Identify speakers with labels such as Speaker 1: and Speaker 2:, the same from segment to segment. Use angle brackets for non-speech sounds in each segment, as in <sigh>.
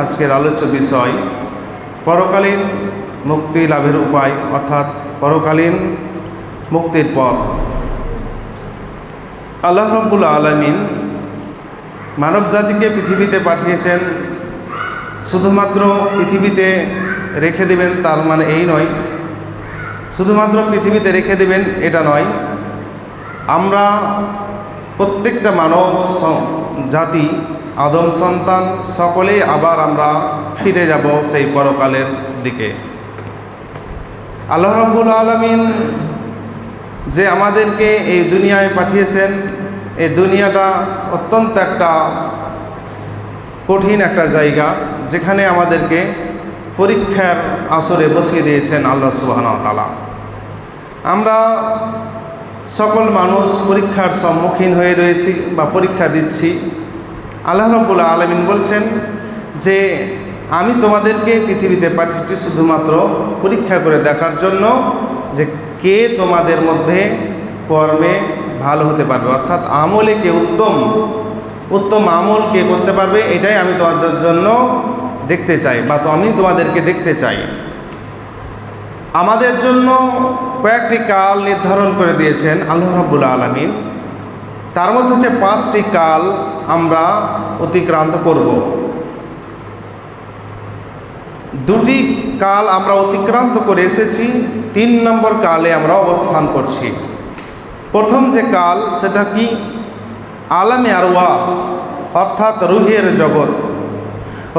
Speaker 1: আজকের আলোচ্য বিষয়, পরকালীন মুক্তি লাভের উপায়, অর্থাৎ পরকালীন মুক্তির পথ। আল্লাহ রব্বুল আলমিন মানব জাতিকে পৃথিবীতে পাঠিয়েছেন, শুধুমাত্র পৃথিবীতে রেখে দেবেন, তার মানে এই নয়, শুধুমাত্র পৃথিবীতে রেখে দেবেন, এটা নয়, আমরা প্রত্যেকটা মানব জাতি, আদম সন্তান, সকলেই আবার আমরা ফিরে যাব সেই পরকালের দিকে। আল্লাহ রব্বুল আলমিন যে আমাদেরকে এই দুনিয়ায় পাঠিয়েছেন, এই দুনিয়াটা অত্যন্ত একটা কঠিন একটা জায়গা, যেখানে আমাদেরকে পরীক্ষার আসরে বসিয়ে দিয়েছেন আল্লাহ সুবাহন তালা আমরা সকল মানুষ পরীক্ষার সম্মুখীন হয়ে রয়েছি বা পরীক্ষা দিচ্ছি। আল্লাহ রব্বুল আলমিন বলছেন যে, আমি তোমাদেরকে পৃথিবীতে পাঠিয়েছি শুধুমাত্র পরীক্ষা করে দেখার জন্য যে কে তোমাদের মধ্যে কর্মে ভালো হতে পারবে। অর্থাৎ আমলে কে উত্তম উত্তম আমল কে করতে পারবে, এটাই আমি তোমাদের জন্য দেখতে চাই বা তো আমি তোমাদেরকে দেখতে চাই। আমাদের জন্য কয়েকটি কাল নির্ধারণ করে দিয়েছেন আল্লাহ রাব্বুল আলমিন। তার মধ্যে হচ্ছে পাঁচটি কাল আমরা অতিক্রান্ত করব। দুটি কাল আমরা অতিক্রান্ত করে এসেছি, তিন নম্বর কালে আমরা অবস্থান করছি। প্রথম যে কাল, সেটা কি? আলামে আরওয়া, অর্থাৎ রুহের জগৎ।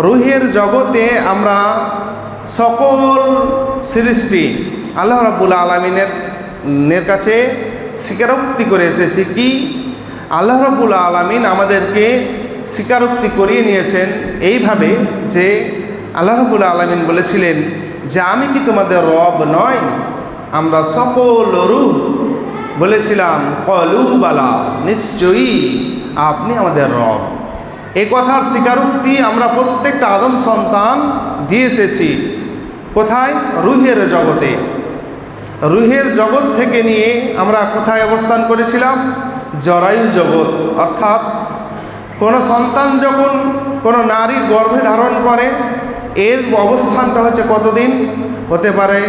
Speaker 1: রুহের জগতে আমরা সকল সৃষ্টি। আল্লাহ রাবুল আলমিনের নের কাছে স্বীকারোক্তি করে এসেছি কি? আল্লাহ রাবুল আলমিন আমাদেরকে স্বীকারোক্তি করিয়ে নিয়েছেন এইভাবে যে আল্লাহ রাবুল আলমিন বলেছিলেন যে আমি কি তোমাদের রব নয় আমরা সকল রূপ বলেছিলাম। কলুবালা নিশ্চয়ই আপনি আমাদের রব। এই কথার স্বীকারোক্তি আমরা প্রত্যেকটা আদম সন্তান দিয়ে এসেছি। কোথায়? রুহের জগতে। রুহের জগৎ থেকে নিয়ে আমরা কোথায় অবস্থান করেছিলাম? জরায়ু জগৎ। অর্থাৎ কোনো সন্তান যখন কোনো নারী গর্ভে ধারণ করে, এর অবস্থানটা হচ্ছে কতদিন? হতে পারে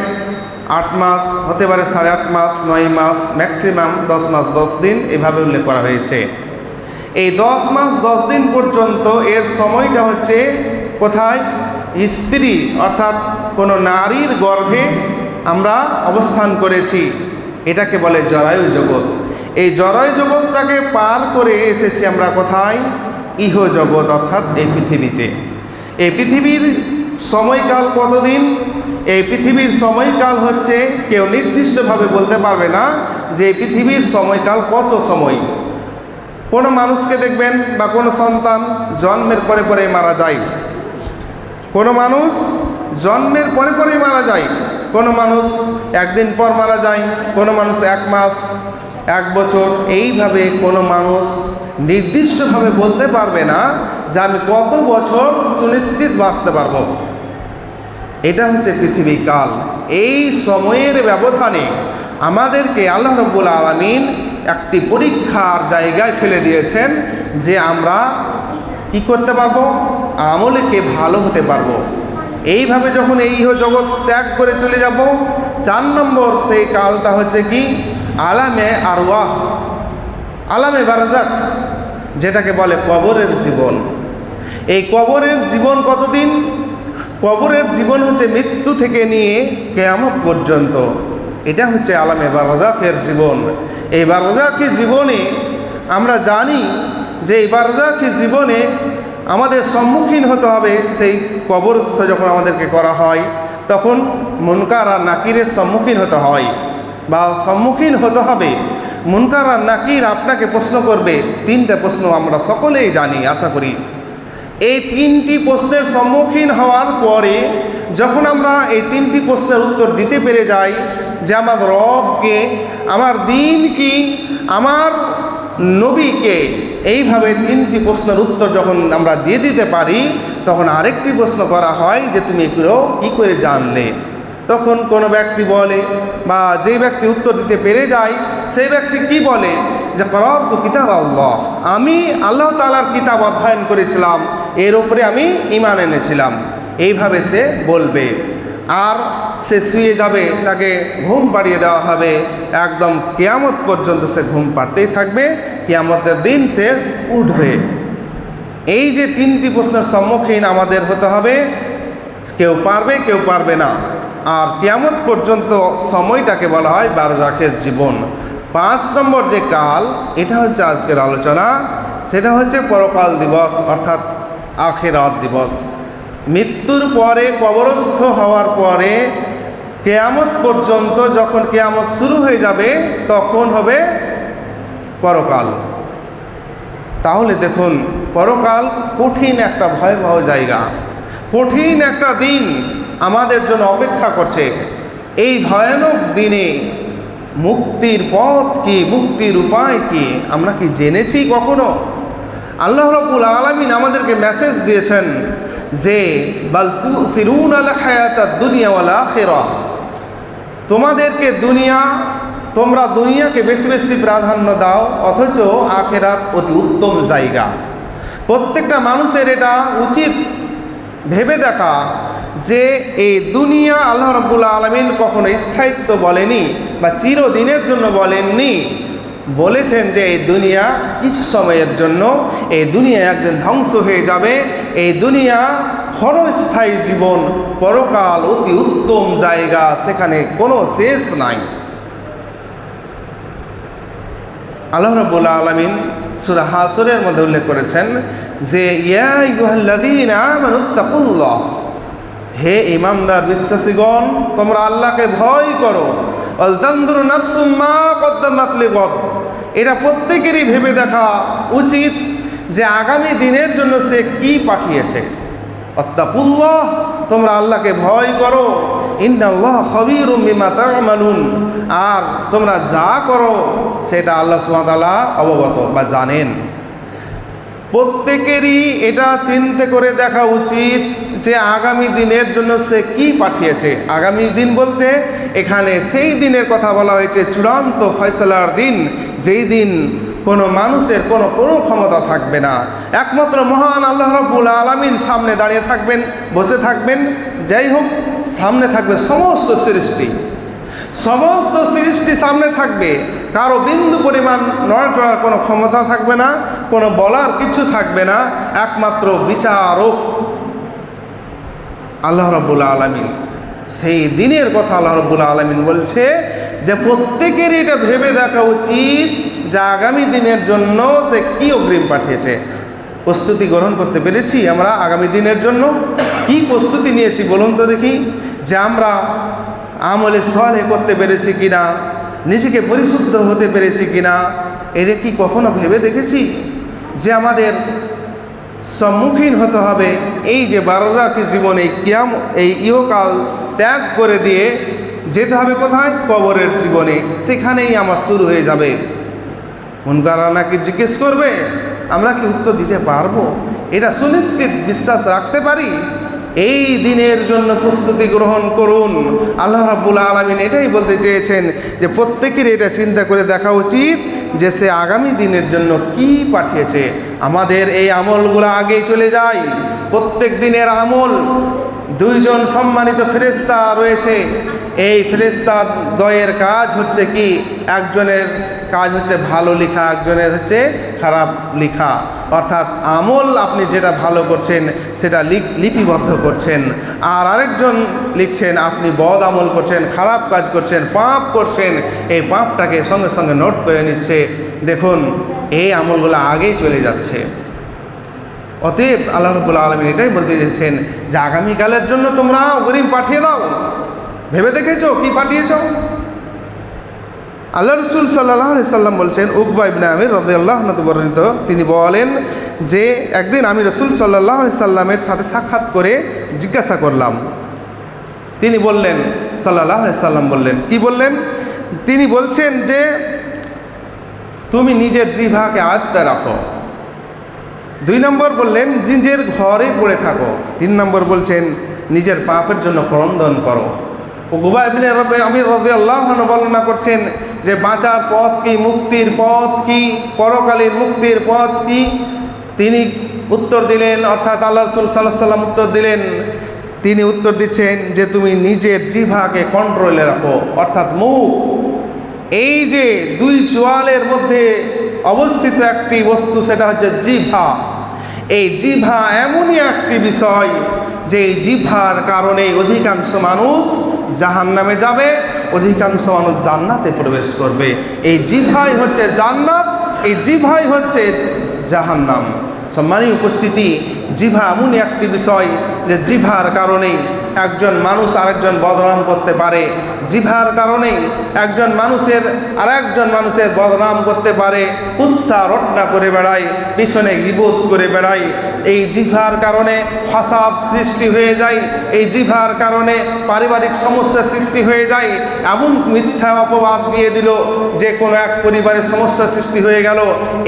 Speaker 1: আট মাস, হতে পারে সাড়ে আট মাস, নয় মাস, ম্যাক্সিমাম দশ মাস, দশ দিন, এভাবে উল্লেখ করা হয়েছে। এই দশ মাস, দশ দিন পর্যন্ত এর সময়টা হচ্ছে কোথায়? স্ত্রী, অর্থাৎ কোনো নারীর গর্ভে আমরা অবস্থান করেছি। এটাকে বলে জরায়ু জগৎ এই জরায়ু জগৎটাকে পার করে এসেছি আমরা কোথায়? ইহ জগৎ, অর্থাৎ এই পৃথিবীতে। এই পৃথিবীর সময়কাল কতদিন? এই পৃথিবীর সময়কাল হচ্ছে, কেউ নির্দিষ্টভাবে বলতে পারবে না যে পৃথিবীর সময়কাল কত সময়। কোনো মানুষকে দেখবেন বা কোনো সন্তান জন্মের পরে পরে মারা যায়। কোনো মানুষ জন্মের পরে পরেই মারা যায়। কোনো মানুষ একদিন পর মারা যায়, কোনো মানুষ এক মাস, এক বছর, এইভাবে কোনো মানুষ নির্দিষ্টভাবে বলতে পারবে না যে আমি কত বছর সুনিশ্চিত বাঁচতে পারব। এটা হচ্ছে পৃথিবী কাল। এই সময়ের ব্যবধানে আমাদেরকে আল্লাহ রব্বুল আলমিন একটি পরীক্ষার জায়গায় ফেলে দিয়েছেন যে আমরা কি করতে পারব? আমলেকে ভালো হতে পারব। এইভাবে যখন এই জগৎ ত্যাগ করে চলে যাব, চার নম্বর সেই কালটা হচ্ছে কি? আলামে আর ওয়াহ আলামে বারাজাক যেটাকে বলে কবরের জীবন। এই কবরের জীবন কতদিন? কবরের জীবন হচ্ছে মৃত্যু থেকে নিয়ে কেয়ামত পর্যন্ত। এটা হচ্ছে আলামে বারজাকের জীবন। এই বারজাকি জীবনে আমরা জানি যে এই বারজাকি জীবনে আমাদের সম্মুখীন হতে হবে সেই কবরস্থ যখন আমাদেরকে করা হয়, তখন মুনকার আর নাকিরের সম্মুখীন হতে হয়। বা সম্মুখীন হতে হবে, মুনকার আর নাকির আপনাকে প্রশ্ন করবে, তিনটা প্রশ্ন আমরা সকলেই জানি, আশা করি। এই তিনটি প্রশ্নের সম্মুখীন হওয়ার পরে যখন আমরা এই তিনটি প্রশ্নের উত্তর দিতে পেরে যাই যে আমার রবকে, আমার দিন কি আমার নবীকে এইভাবে তিনটি প্রশ্নের উত্তর যখন আমরা দিয়ে দিতে পারি, তখন আরেকটি প্রশ্ন করা হয় যে, তুমি এগুলো কী করে জানলে? তখন কোনো ব্যক্তি বলে, বা যে ব্যক্তি উত্তর দিতে পেরে যায় সেই ব্যক্তি কি বলে? যে করব তো কিতাব আল্লাহ। আমি আল্লাহ তালার কিতাব অধ্যয়ন করেছিলাম, এর উপরে আমি ইমান এনেছিলাম। এইভাবে সে বলবে। আর সে শুয়ে যাবে, তাকে ঘুম পাড়িয়ে দেওয়া হবে। একদম কেয়ামত পর্যন্ত সে ঘুম পাড়তেই থাকবে। কেয়ামতের দিন সে উঠবে। এই যে তিনটি প্রশ্নের সম্মুখীন আমাদের হতে হবে, কেউ পারবে কেউ পারবে না। আর কেয়ামত পর্যন্ত সময়টাকে বলা হয় বারজাখের জীবন। পাঁচ নম্বর যে কাল, এটা হচ্ছে আজকের আলোচনা। সেটা হচ্ছে পরকাল দিবস, অর্থাৎ আখেরাত দিবস। মৃত্যুর পরে কবরস্থ হওয়ার পরে কেয়ামত পর্যন্ত যখন কেয়ামত শুরু হয়ে যাবে, তখন হবে পরকাল। তাহলে দেখুন, পরকাল কঠিন একটা ভয়াবহ জায়গা। কঠিন একটা দিন আমাদের জন্য অপেক্ষা করছে। এই ভয়ানক দিনে মুক্তির পথ কি, মুক্তির উপায় কি, আমরা কি জেনেছি কখনো? আল্লাহ রবুল আলমিন আমাদেরকে মেসেজ দিয়েছেন যে বালতু সিরুন আল হায়াত দুনিয়াওয়ালা আখেরা তোমাদেরকে দুনিয়া তোমরা দুনিয়াকে বেশি বেশি প্রাধান্য দাও, অথচ আখেরাত অতি উত্তম জায়গা। প্রত্যেকটা মানুষের এটা উচিত ভেবে দেখা যে এই দুনিয়া আল্লাহ রব্বুল্লা আলমিন কখনো স্থায়িত্ব বলেনি বা চিরদিনের জন্য বলেননি। বলেছেন যে এই দুনিয়া কিছু সময়ের জন্য, এই দুনিয়া একদিন ধ্বংস হয়ে যাবে, এই দুনিয়া ক্ষণস্থায়ী জীবন পরকাল অতি উত্তম জায়গা, সেখানে কোনো শেষ নাই। আল্লাহ রব্বুল্লা আলমিন সুরা হাসরের মধ্যে উল্লেখ করেছেন যে হে ইমানদার বিশ্বাসীগণ, তোমরা আল্লাহকে ভয় করো। এটা প্রত্যেকেরই ভেবে দেখা উচিত যে, আগামী দিনের জন্য সে কি পাঠিয়েছে। অত্তাকুল্লাহ তোমরা আল্লাহকে ভয় করো। ইন্নাল্লাহ খবির মিমা আর তোমরা যা করো, সেটা আল্লাহ সুমাতালা অবগত বা জানেন। প্রত্যেকেরই এটা চিন্তে করে দেখা উচিত যে আগামী দিনের জন্য সে কি পাঠিয়েছে। আগামী দিন বলতে এখানে সেই দিনের কথা বলা হয়েছে, চূড়ান্ত ফয়সলার দিন, যেই দিন কোনো মানুষের কোনো কোনো ক্ষমতা থাকবে না। একমাত্র মহান আল্লাহ রব্বুল আলমিন সামনে দাঁড়িয়ে থাকবেন, বসে থাকবেন। যাই হোক সামনে থাকবে সমস্ত সৃষ্টি। সমস্ত সৃষ্টি সামনে থাকবে। কারও বিন্দু পরিমাণ নড় করার কোনো ক্ষমতা থাকবে না, কোনো বলার কিছু থাকবে না, একমাত্র বিচারক আল্লাহ রব্বুল আলমিন। সেই দিনের কথা আল্লাহ রব্বুল আলমিন বলছে যে, প্রত্যেকেরই এটা ভেবে দেখা উচিত যে, আগামী দিনের জন্য সে কী অগ্রিম পাঠিয়েছে। প্রস্তুতি গ্রহণ করতে পেরেছি আমরা আগামী দিনের জন্য? কি প্রস্তুতি নিয়েছি বলুন তো দেখি, যে আমরা আমলে সলে করতে পেরেছি কিনা, নিজেকে পরিশুদ্ধ হতে পেরেছি কিনা, এটা কি কখনো ভেবে দেখেছি? যে আমাদের সম্মুখীন হতে হবে এই যে বারোরাকি জীবনে কিয়াম, এই ইহকাল ত্যাগ করে দিয়ে যেতে হবে কোথায়? কবরের জীবনে। সেখানেই আমার শুরু হয়ে যাবে। মুনকারা নাকি জিজ্ঞেস করবে? আমরা কি উত্তর দিতে পারব? এটা সুনিশ্চিত বিশ্বাস রাখতে পারি? এই দিনের জন্য প্রস্তুতি গ্রহণ করুন। আল্লাহ রাব্বুল আলমিন এটাই বলতে চেয়েছেন যে প্রত্যেকের এটা চিন্তা করে দেখা উচিত যে সে আগামী দিনের জন্য কি পাঠিয়েছে। আমাদের এই আমলগুলো আগেই চলে যায়। প্রত্যেক দিনের আমল, দুইজন সম্মানিত ফেরেস্তা রয়েছে। এই ফেরেস্তা দয়ের কাজ হচ্ছে কি? একজনের কাজ হচ্ছে ভালো লেখা, একজনের হচ্ছে খারাপ লেখা। অর্থাৎ আমল আপনি যেটা ভালো করছেন, সেটা লিপিবদ্ধ করছেন। আর আরেকজন লিখছেন, আপনি বদ আমল করছেন, খারাপ কাজ করছেন, পাপ করছেন, এই পাপটাকে সঙ্গে সঙ্গে নোট করে নিচ্ছে। দেখুন, এই আমলগুলো আগেই চলে যাচ্ছে। অতএব আল্লাহ রবুল্লা আলমিন এটাই বলতে চাইছেন যে আগামীকালের জন্য তোমরা অগ্রিম পাঠিয়ে দাও। ভেবে দেখেছ কি পাঠিয়েছ? আল্লাহ রসুল সাল্লাহ সাল্লাম বলছেন, উকবা ইবনে আমির রবি আল্লাহ বর্ণিত। তিনি বলেন যে, একদিন আমি রসুল সাল্লাহ সাল্লামের সাথে সাক্ষাৎ করে জিজ্ঞাসা করলাম। তিনি বললেন সাল্লাহ সাল্লাম বললেন, কি বললেন? তিনি বলছেন যে, তুমি নিজের জিভাকে আয়ত্তে রাখো। দুই নম্বর বললেন, নিজের ঘরে পড়ে থাকো। তিন নম্বর বলছেন, নিজের পাপের জন্য ক্রন্দন করো। উগুবা ইবনে রবে আমি রবে আল্লাহ বর্ণনা করছেন যে বাঁচার পথ কি, মুক্তির পথ কি, পরকালীর মুক্তির পথ কি? তিনি উত্তর দিলেন, অর্থাৎ আল্লাহ রসুল সাল্লাহ সাল্লাম উত্তর দিলেন, তিনি উত্তর দিচ্ছেন যে তুমি নিজের জিভাকে কন্ট্রোলে রাখো, অর্থাৎ মুখ। এই যে দুই চোয়ালের মধ্যে অবস্থিত একটি বস্তু, সেটা হচ্ছে জিভা। এই জিভা এমনই একটি বিষয় যে জিভার কারণে অধিকাংশ মানুষ জাহান নামে যাবে অধিকাংশ মানুষ জান্নাতে প্রবেশ করবে। এই জিভাই হচ্ছে জান্নাত, এই জিভাই হচ্ছে জাহান্নাম। সম্মানী উপস্থিতি, জিভা এমন একটি বিষয় যে জিভার কারণে একজন মানুষ আরেকজন বদনাম করতে পারে। জিভার কারণেই একজন মানুষের আরেকজন মানুষের বদনাম করতে পারে, উৎসাহ রটনা করে বেড়ায়, পিছনে বিবোধ করে বেড়ায়। এই জিভার কারণে ফাসাদ সৃষ্টি হয়ে যায়, এই জিভার কারণে পারিবারিক সমস্যা সৃষ্টি হয়ে যায়। এমন মিথ্যা অপবাদ দিয়ে দিল যে কোনো এক পরিবারের সমস্যা সৃষ্টি হয়ে গেল।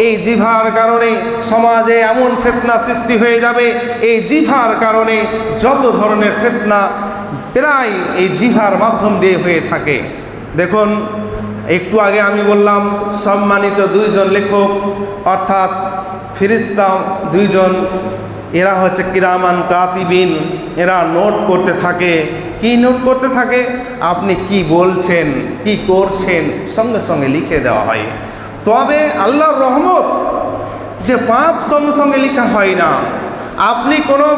Speaker 1: এই জিভার কারণে সমাজে এমন ফেতনা সৃষ্টি হয়ে যাবে। এই জিভার কারণে যত ধরনের ফেতনা প্রায় এই জিহার মাধ্যম দিয়ে হয়ে থাকে। দেখুন, একটু আগে আমি বললাম, সম্মানিত দুইজন লেখক, অর্থাৎ ফিরিস্তা দুইজন, এরা হচ্ছে কিরামান কাতিবিন, এরা নোট করতে থাকে। কি নোট করতে থাকে? আপনি কি বলছেন, কি করছেন? সঙ্গে সঙ্গে লিখে দেওয়া হয়। তবে আল্লাহর রহমত যে পাপ সঙ্গে সঙ্গে লেখা হয় না। আপনি কোনো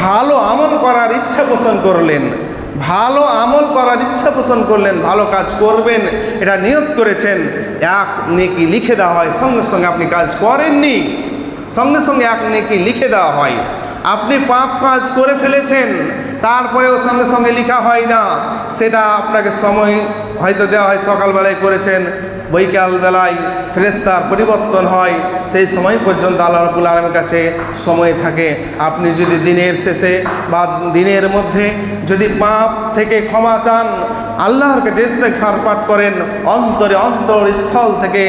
Speaker 1: ভালো আমল করার ইচ্ছা পোষণ করলেন ভালো আমল করার ইচ্ছা পোষণ করলেন, ভালো কাজ করবেন, এটা নিয়ত করেছেন। এক নেকি লিখে দেওয়া হয়, সঙ্গে সঙ্গে আপনি কাজ করেননি, সঙ্গে সঙ্গে এক নেকি লিখে দেওয়া হয়। আপনি পাপ কাজ করে ফেলেছেন, তারপরেও সঙ্গে সঙ্গে লেখা হয় না। সেটা আপনাকে সময় হয়তো দেওয়া হয়, সকালবেলায় করেছেন, বৈকাল বেলায় ফেরেস্তার পরিবর্তন হয়, সেই সময় পর্যন্ত আল্লাহ রবুল আলমের কাছে সময় থাকে। আপনি যদি দিনের শেষে বা দিনের মধ্যে যদি পাপ থেকে ক্ষমা চান, আল্লাহর কাছে ইস্তেগফার পাঠ করেন, অন্তরে অন্তর স্থল থেকে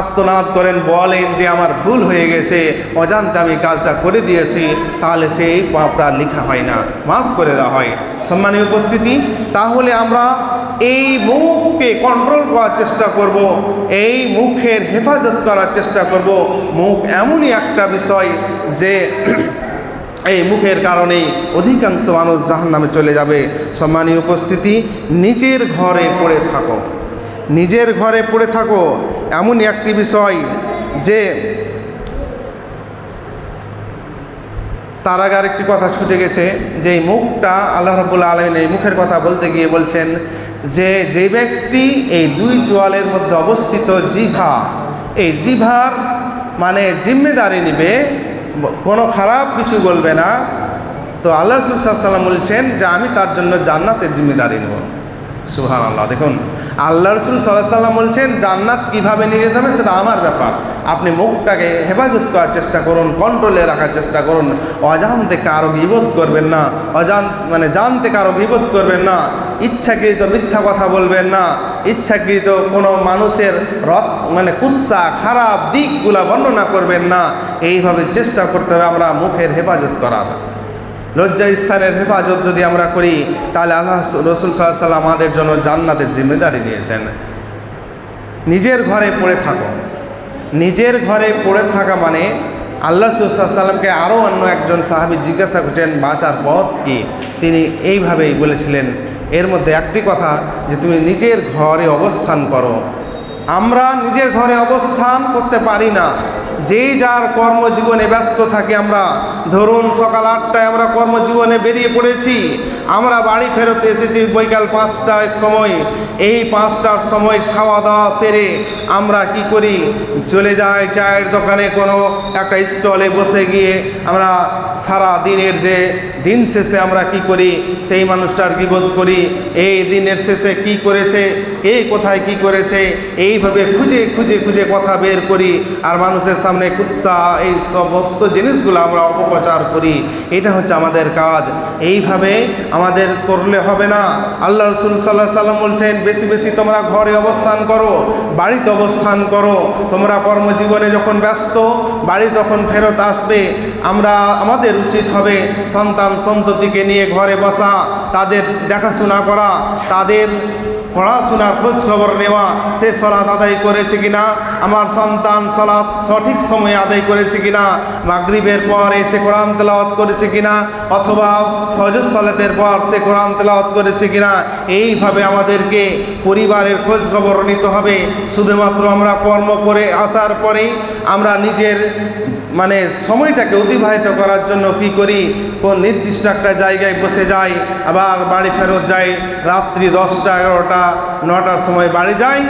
Speaker 1: আত্মনাদ করেন, বলেন যে আমার ভুল হয়ে গেছে, অজান্তে আমি কাজটা করে দিয়েছি, তাহলে সেই পাপটা লেখা হয় না, মাফ করে দেওয়া হয়। সম্মানীয় উপস্থিতি, তাহলে আমরা এই মুখকে কন্ট্রোল করার চেষ্টা করব, এই মুখের হেফাজত করার চেষ্টা করব। মুখ এমনই একটা বিষয় যে <clears throat> এই মুখের কারণেই অধিকাংশ মানুষ জাহান নামে চলে যাবে। সম্মানীয় উপস্থিতি, নিজের ঘরে পড়ে থাকো। নিজের ঘরে পড়ে থাকো, এমনই একটি বিষয় যে তার আগে আরেকটি কথা ছুটে গেছে, যে এই মুখটা আল্লাহ রবুল্লা আলমিন এই মুখের কথা বলতে গিয়ে বলছেন যে যে ব্যক্তি এই দুই জোয়ালের মধ্যে অবস্থিত জিভা এই জিভার মানে জিম্মেদারি নিবে, কোনো খারাপ কিছু বলবে না। তো আল্লাহ সাল্লাম বলছেন যে, আমি তার জন্য জান্নাতের জিম্মেদারি নেব। সুহান আল্লাহ দেখুন। আল্লাহ রসুল সাল্লাহ সাল্লাম বলছেন, জান্নাত কীভাবে নিয়ে যাবে সেটা আমার ব্যাপার। আপনি মুখটাকে হেফাজত করার চেষ্টা করুন কন্ট্রোলে রাখার চেষ্টা করুন। অজান্তে কারও বিবোধ করবেন না। অজান মানে জানতে কারও বিবোধ করবেন না। ইচ্ছাকৃত মিথ্যা কথা বলবেন না। ইচ্ছাকৃত কোনো মানুষের রথ মানে কুৎসা, খারাপ দিকগুলা বর্ণনা করবেন না। এইভাবে চেষ্টা করতে হবে আমরা মুখের হেফাজত করার। লজ্জা স্থানের হেফাজত যদি আমরা করি, তাহলে আল্লাহ রসুল সাল্লাম আমাদের জন্য জান্নাতের জিম্মেদারি নিয়েছেন। নিজের ঘরে পড়ে থাকো। নিজের ঘরে পড়ে থাকা মানে আল্লাহ সাল্লামকে আরও অন্য একজন সাহাবি জিজ্ঞাসা করছেন, বাঁচার পথ কি? তিনি এইভাবেই বলেছিলেন। এর মধ্যে একটি কথা যে, তুমি নিজের ঘরে অবস্থান করো। আমরা নিজের ঘরে অবস্থান করতে পারি না। যেই যার কর্মজীবনে ব্যস্ত থাকি আমরা। ধরুন সকাল আটটায় আমরা কর্মজীবনে বেরিয়ে পড়েছি। আমরা বাড়ি ফেরত এসেছি বৈকাল পাঁচটায় সময়। এই পাঁচটার সময় খাওয়া দাওয়া সেরে আমরা কি করি? চলে যাই চায়ের দোকানে কোনো একটা স্টলে বসে গিয়ে আমরা সারা দিনের যে দিন শেষে আমরা কি করি? সেই মানুষটার বিবোধ করি। এই দিনের শেষে কি করেছে? এই কোথায় কি করেছে? এইভাবে খুঁজে খুঁজে খুঁজে কথা বের করি আর মানুষের সামনে কুৎসা, এই সমস্ত জিনিসগুলো আমরা অপপ্রচার করি। এটা হচ্ছে আমাদের কাজ। এইভাবে আমাদের করলে হবে না। আল্লাহ রসুল সাল্লাহ সাল্লাম বলছেন, বেশি বেশি তোমরা ঘরে অবস্থান করো, বাড়িতে অবস্থান করো। তোমরা কর্মজীবনে যখন ব্যস্ত, বাড়ি তখন ফেরত আসবে। আমরা, আমাদের উচিত হবে সন্তান সন্ততিকে নিয়ে ঘরে বসা, তাদের দেখাশোনা করা, তাদের পড়াশোনার খোঁজ খবর নেওয়া, সে সলাৎ আদায় করেছে কিনা? আমার সন্তান সলাৎ সঠিক সময়ে আদায় করেছে কিনা? মাগরিবের পর এসে কোরআন তেলাওয়াত করেছে কিনা? অথবা ফজর সলাতের পর সে কোরআন তেলাওয়াত করেছে কিনা? এইভাবে আমাদেরকে পরিবারের খোঁজ খবর নিতে হবে। শুধুমাত্র আমরা কর্ম করে আসার পরেই আমরা নিজের মানে সময়টাকে অতিবাহিত করার জন্য কি করি? কোন নির্দিষ্ট একটা জায়গায় বসে যাই, আবার বাড়ি ফেরত যাই, রাত্রি দশটা, এগারোটা, নটার সময় বাড়ি যাই,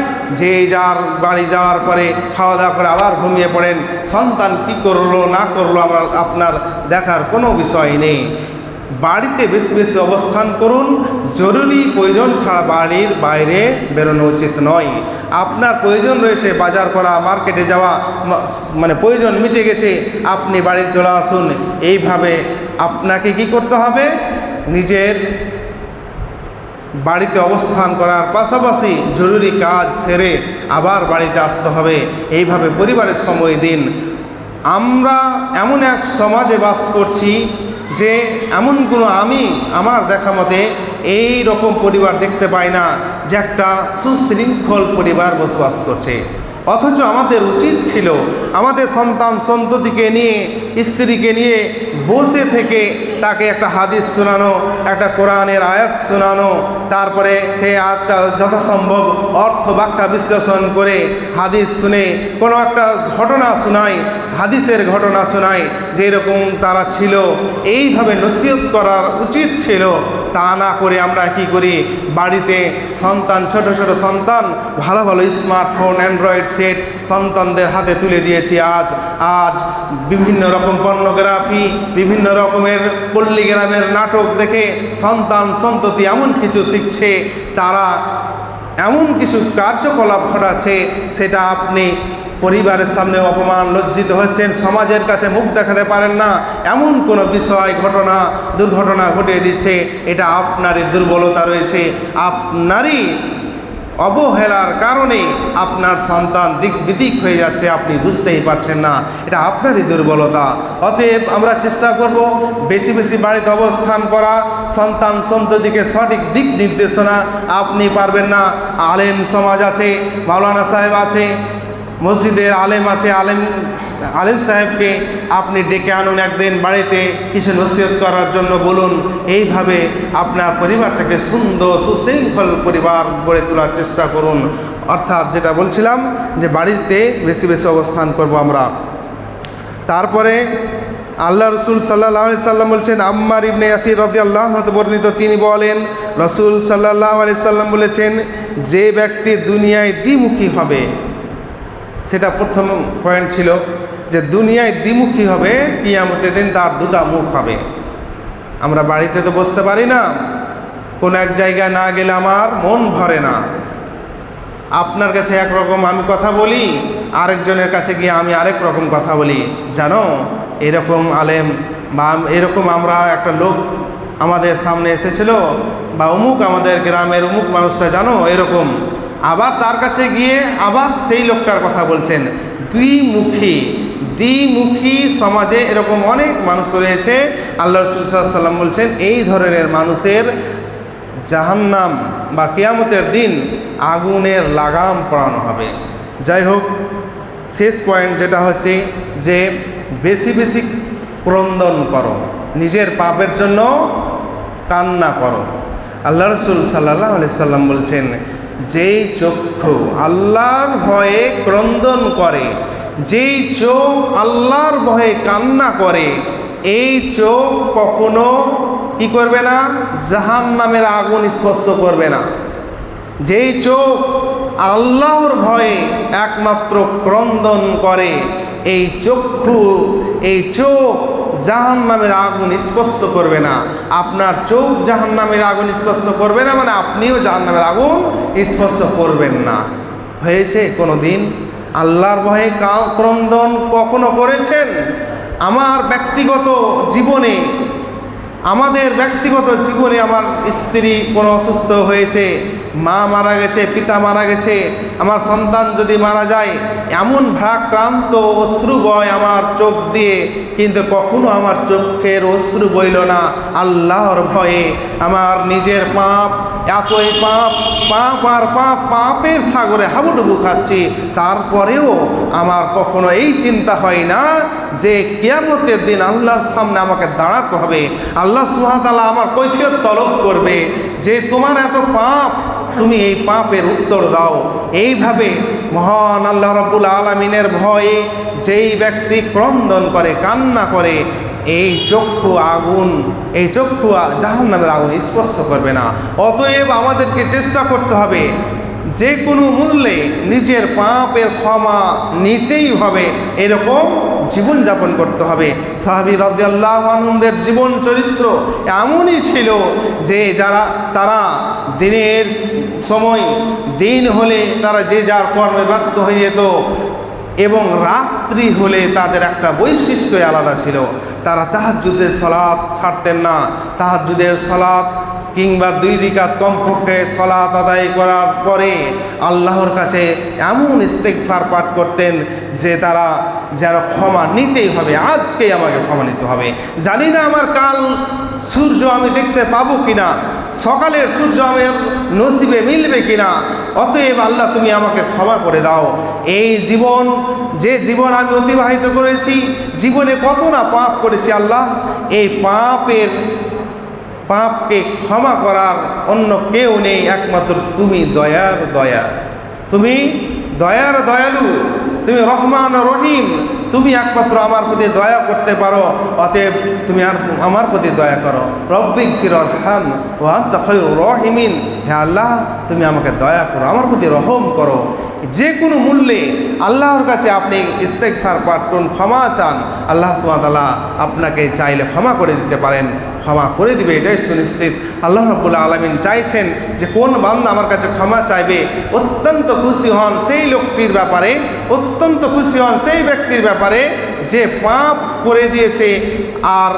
Speaker 1: যে যার বাড়ি যাওয়ার পরে খাওয়া দাওয়া করে আবার ঘুমিয়ে পড়েন। সন্তান কী করল, না করল আমার, আপনার দেখার কোনো বিষয় নেই। বাড়িতে বেশি বেশি অবস্থান করুন, জরুরি প্রয়োজন ছাড়া বাড়ির বাইরে বেরোনো উচিত নয়। আপনার প্রয়োজন রয়েছে বাজার করা, মার্কেটে যাওয়া মানে প্রয়োজন মিটে গেছে, আপনি বাড়ি চলে আসুন। এইভাবে আপনাকে কি করতে হবে? নিজের বাড়িতে অবস্থান করার পাশাপাশি জরুরি কাজ সেরে আবার বাড়িতে আসতে হবে। এইভাবে পরিবারের সময় দিন। আমরা এমন এক সমাজে বাস করছি যে এমন কোনো আমি আমার দেখা মতে এই রকম পরিবার দেখতে পাই না যে একটা সুশৃঙ্খল পরিবার বসবাস করছে। অথচ আমাদের উচিত ছিল আমাদের সন্তান সন্ততিকে নিয়ে, স্ত্রীকে নিয়ে বসে থেকে তাকে একটা হাদিস শোনানো, একটা কোরআনের আয়াত শোনানো, তারপরে সে আয়াতটা যথাসম্ভব অর্থ বাক্যা বিশ্লেষণ করে হাদিস শুনে কোনো একটা ঘটনা শোনায়, হাদিসের ঘটনা শোনায় যেরকম তারা ছিল, এইভাবে নসিহত করার উচিত ছিল। তা না করে আমরা কি করি? বাড়িতে সন্তান, ছোট ছোট সন্তান, ভালো ভালো স্মার্টফোন, অ্যান্ড্রয়েড সেট সন্তানদের হাতে তুলে দিয়েছি আজ। আজ বিভিন্ন রকম পর্নোগ্রাফি, বিভিন্ন রকমের পল্লীগ্রামের নাটক দেখে সন্তান সন্ততি এমন কিছু শিখছে। তারা এমন কিছু কার্যকলাপ ঘটাচ্ছে, সেটা আপনি পরিবারের সামনে অপমান লজ্জিত হচ্ছেন, সমাজের কাছে মুখ দেখাতে পারেন না। এমন কোনো বিষয়, ঘটনা, দুর্ঘটনা ঘটিয়ে দিচ্ছে, এটা আপনারই দুর্বলতা রয়েছে। আপনারই অবহেলার কারণে আপনার সন্তান দিক বিদিক হয়ে যাচ্ছে, আপনি বুঝতেই পারছেন না। এটা আপনারই দুর্বলতা। অতএব আমরা চেষ্টা করব বেশি বেশি বাড়িতে অবস্থান করা, সন্তান সন্ততিকে সঠিক দিক নির্দেশনা। আপনি পারবেন না। আলেম সমাজ আছে, মাওলানা সাহেব আছে মসজিদের আলেম আছে, আলেম আলেম সাহেবকে আপনি ডেকে আনুন একদিন বাড়িতে কিছু নসিহত করার জন্য বলুন। এইভাবে আপনার পরিবারটাকে সুন্দর, সুশৃঙ্খল পরিবার গড়ে তোলার চেষ্টা করুন। অর্থাৎ যেটা বলছিলাম যে বাড়িতে বেশি বেশি অবস্থান করব আমরা। তারপরে আল্লাহ রসুল সাল্লাহ সাল্লাম বলছেন, আম্মার ইবনে ইয়াসির রবি আল্লাহ বর্ণিত তিনি বলেন, রসুল সাল্লাহ আলি সাল্লাম বলেছেন, যে ব্যক্তি দুনিয়ায় দ্বিমুখী হবে সেটা প্রথম পয়েন্ট ছিল যে দুনিয়ায় দ্বিমুখী হবে, কিয়ামতের দিন তার দুটা মুখ হবে। আমরা বাড়িতে তো বসতে পারি না। কোনো এক জায়গায় না গেলে আমার মন ভরে না। আপনার কাছে একরকম আমি কথা বলি, আরেকজনের কাছে গিয়ে আমি আরেক রকম কথা বলি। জানো, এরকম আলেম বা এরকম আমরা একটা লোক আমাদের সামনে এসেছিল বা অমুক আমাদের গ্রামের অমুক মানুষটা জানো, এরকম। আবার তার কাছে গিয়ে আবার সেই লোকটার কথা বলছেন, দ্বিমুখী দ্বিমুখী সমাজে এরকম অনেক মানুষ রয়েছে। আল্লাহ রসুল সাল্লাম বলছেন, এই ধরনের মানুষের জাহান্নাম বা কেয়ামতের দিন আগুনের লাগাম পড়ানো হবে। যাই হোক, শেষ পয়েন্ট যেটা হচ্ছে যে বেশি বেশি ক্রন্দন করো, নিজের পাপের জন্য কান্না করো। আল্লাহ রসুল সাল্লাহ আলি সাল্লাম বলছেন যেই চক্ষু আল্লাহর ভয়ে ক্রন্দন করে, যেই চোখ আল্লাহর ভয়ে কান্না করে, এই চোখ কখনো কি করবে না? জাহান নামের আগুন স্পর্শ করবে না। যেই চোখ আল্লাহর ভয়ে একমাত্র ক্রন্দন করে, এই চক্ষু, এই চোখ জাহান নামের আগুন স্পর্শ করবে না। আপনার চোখ জাহান নামের আগুন স্পর্শ করবে না মানে আপনিও জাহান নামের আগুন স্পর্শ করবেন না। হয়েছে কোনো দিন আল্লাহর ভয়ে কা- ক্রন্দন কখনো করেছেন? আমার ব্যক্তিগত জীবনে, আমাদের ব্যক্তিগত জীবনে আমার স্ত্রী কোনো অসুস্থ হয়েছে মা মারা গেছে, পিতা মারা গেছে, আমার সন্তান যদি মারা যায়, এমন ভারাক্রান্ত অশ্রু বয় আমার চোখ দিয়ে, কিন্তু কখনো আমার চোখের অশ্রু বইল না। আল্লাহর ভয়ে আমার নিজের পাপ এতই পাপ পাপ আর পাপ, পাপের সাগরে হাবুডুবু খাচ্ছি। তারপরেও আমার কখনো এই চিন্তা হয় না যে কিয়ামতের দিন আল্লাহর সামনে আমাকে দাঁড়াতে হবে। আল্লাহ সুহাতালা আমার কৈফিয়ত তলব করবে যে তোমার এত পাপ তুমি এই পাপের উত্তর দাও। এইভাবে মহান আল্লাহ রব্বুল আলমিনের ভয়ে যেই ব্যক্তি ক্রন্দন করে, কান্না করে, এই চক্ষু আগুন, এই চক্ষু জাহান্নামের আগুন স্পর্শ করবে না। অতএব আমাদেরকে চেষ্টা করতে হবে যে কোনো মূল্যে নিজের পাপের ক্ষমা নিতেই হবে। এরকম জীবনযাপন করতে হবে। সাহাবি আনন্দের জীবন চরিত্র এমনই ছিল যে যারা, তারা দিনের সময়, দিন হলে তারা যে যার কর্মে ব্যস্ত হয়ে যেত এবং রাত্রি হলে তাদের একটা বৈশিষ্ট্য আলাদা ছিল। তারা তাহাজুদের সলাৎ ছাড়তেন না। তাহাজুদের সলাৎ কিংবা দুই রিকাত কমপক্ষে সলাৎ আদায় করার পরে আল্লাহর কাছে এমন ইস্তেকফার পাঠ করতেন যে তারা যেন ক্ষমা নিতেই হবে, আজকেই আমাকে ক্ষমা নিতে হবে। জানি না আমার কাল সূর্য আমি দেখতে পাবো কিনা, সকালের সূর্য আমার নসিবে মিলবে কিনা, অতএব আল্লাহ তুমি আমাকে ক্ষমা করে দাও। এই জীবন, যে জীবন আমি অতিবাহিত করেছি, জীবনে কত না পাপ করেছি আল্লাহ, এই পাপের পাপকে ক্ষমা করার অন্য কেউ নেই, একমাত্র তুমি দয়ার দয়া। তুমি দয়ার দয়ালু, তুমি রহমান রহিম, তুমি একমাত্র আমার প্রতি দয়া করতে পারো, অতএব তুমি আর আমার প্রতি দয়া করো। রব্বিক ফিরল হান ওয়ান রহিমিন। হ্যাঁ আল্লাহ, তুমি আমাকে দয়া করো, আমার প্রতি রহম করো। যে কোনো মূল্যে আল্লাহর কাছে আপনি ইস্তেকফার পাঠ করুন, ক্ষমা চান। আল্লাহ তালা আপনাকে চাইলে ক্ষমা করে দিতে পারেন। ক্ষমা করে দিবে, এটাই সুনিশ্চিত। আল্লাহ রব্বুল্লা আলমিন চাইছেন যে কোন বান্দা আমার কাছে ক্ষমা চাইবে, অত্যন্ত খুশি হন সেই লোকটির ব্যাপারে, অত্যন্ত খুশি হন সেই ব্যক্তির ব্যাপারে যে পাপ করে দিয়েছে আর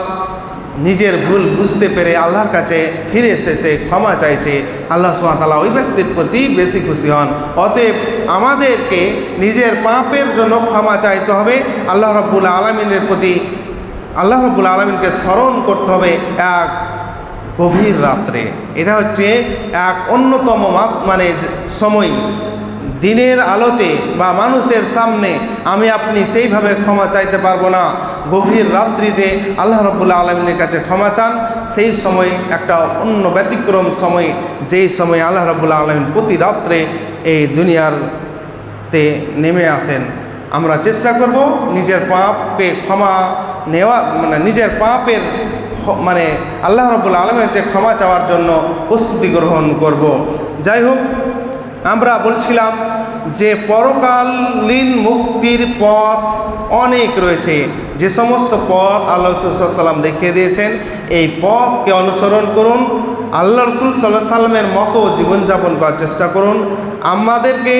Speaker 1: নিজের ভুল বুঝতে পেরে আল্লাহর কাছে ফিরে এসেছে, ক্ষমা চাইছে। আল্লাহ সুমাতালা ওই ব্যক্তির প্রতি বেশি খুশি হন। অতএব আমাদেরকে নিজের পাপের জন্য ক্ষমা চাইতে হবে। আল্লাহ রব্বুল আলমিনের প্রতি আল্লাহ রব্বুল আলমিনকে স্মরণ করতে হবে এক গভীর রাত্রে। এটা হচ্ছে এক অন্যতম মানে সময়। দিনের আলোতে বা মানুষের সামনে আমি আপনি সেইভাবে ক্ষমা চাইতে পারব না। গভীর রাত্রিতে আল্লাহ রব্বুল্লা আলমিনের কাছে ক্ষমা চান। সেই সময় একটা অন্য ব্যতিক্রম সময়, যেই সময় আল্লাহ রব্বুল্লা আলমিন প্রতি রাত্রে এই দুনিয়ারতে নেমে আসেন। আমরা চেষ্টা করব নিজের পাপকে ক্ষমা নেওয়া মানে নিজের পাপের মানে আল্লাহ রব্বুল আলমের যে ক্ষমা চাওয়ার জন্য প্রস্তুতি গ্রহণ করব। যাই হোক, আমরা বলছিলাম যে পরকালীন মুক্তির পথ অনেক রয়েছে। যে সমস্ত পথ আল্লাহ রসুল সাল্লাম দেখিয়ে দিয়েছেন, এই পথকে অনুসরণ করুন, আল্লাহ রসুল সাল্লাহ সাল্লামের মতো জীবনযাপন করার চেষ্টা করুন। আমাদেরকে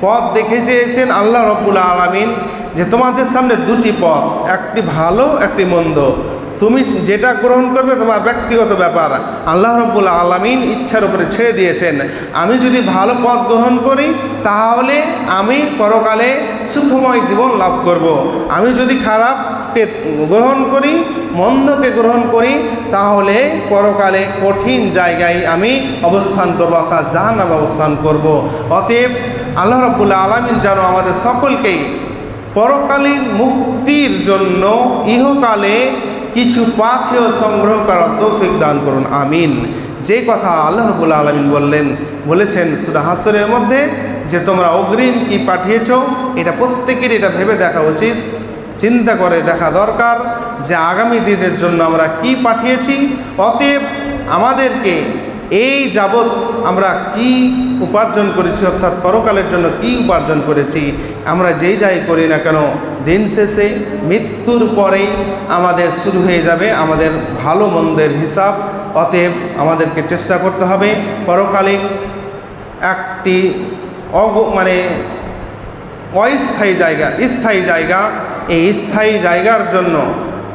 Speaker 1: পথ দেখে চেয়েছেন আল্লাহ রব্বুল আলমিন। যে তোমাদের সামনে দুটি পথ, একটি ভালো, একটি মন্দ তুমি যেটা গ্রহণ করবে তোমার ব্যক্তিগত ব্যাপার আল্লাহ রব্বুল আলমিন ইচ্ছার উপরে ছেড়ে দিয়েছেন আমি যদি ভালো পথ গ্রহণ করি, তাহলে আমি পরকালে সুখময় জীবন লাভ করব। আমি যদি খারাপকে গ্রহণ করি, মন্দকে গ্রহণ করি, তাহলে পরকালে কঠিন জায়গায় আমি অবস্থান করব, অর্থাৎ জাহান্নাম অবস্থান করব। অতএব আল্লাহ রব্বুল আলমিন যেন আমাদের সকলকেই পরকালীন মুক্তির জন্য ইহকালে কিছু পাথেয় সংগ্রহ করার তৌফিক দান করুন, আমিন। যে কথা আল্লাহ রবুল্লা আলমিন বললেন, বলেছেন সুদা হাসরের মধ্যে যে তোমরা অগ্রিম কি পাঠিয়েছ, এটা প্রত্যেকের এটা ভেবে দেখা উচিত, চিন্তা করে দেখা দরকার যে আগামী দিনের জন্য আমরা কি পাঠিয়েছি, অতএব আমাদেরকে এই যাবৎ আমরা কি উপার্জন করেছি, অর্থাৎ পরকালের জন্য কি উপার্জন করেছি, আমরা যেই যাই করি না কেন, দিন শেষে মৃত্যুর পরেই আমাদের শুরু হয়ে যাবে আমাদের ভালো মন্দের হিসাব। অতএব আমাদেরকে চেষ্টা করতে হবে পরকালীন একটি অগ মানে অস্থায়ী জায়গা, স্থায়ী জায়গা। এই স্থায়ী জায়গার জন্য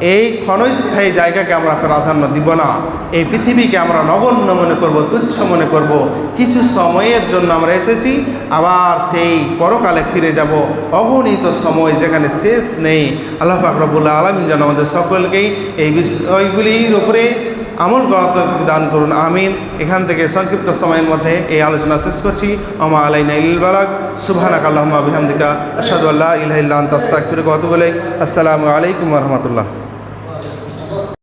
Speaker 1: এই ক্ষণস্থায়ী জায়গাকে আমরা প্রাধান্য দিব না। এই পৃথিবীকে আমরা নগণ্য মনে করব, তুচ্ছ মনে করব। কিছু সময়ের জন্য আমরা এসেছি, আবার সেই পরকালে ফিরে যাব। অগণিত সময় যেখানে শেষ নেই। আল্লাহ ফাকরবুল্লাহ আলমিন যেন আমাদের সকলকেই এই বিষয়গুলির উপরে আমল তৌফিক দান করুন, আমিন। এখান থেকে সংক্ষিপ্ত সময়ের মধ্যে এই আলোচনা শেষ করছি। আমা আলাইনা ইল বালাক আল্লাহুম্মা বিহামদিকা। আশহাদু আল্লা ইলাহা ইল্লা আসসালামু আলাইকুম রাহমাতুল্লাহ।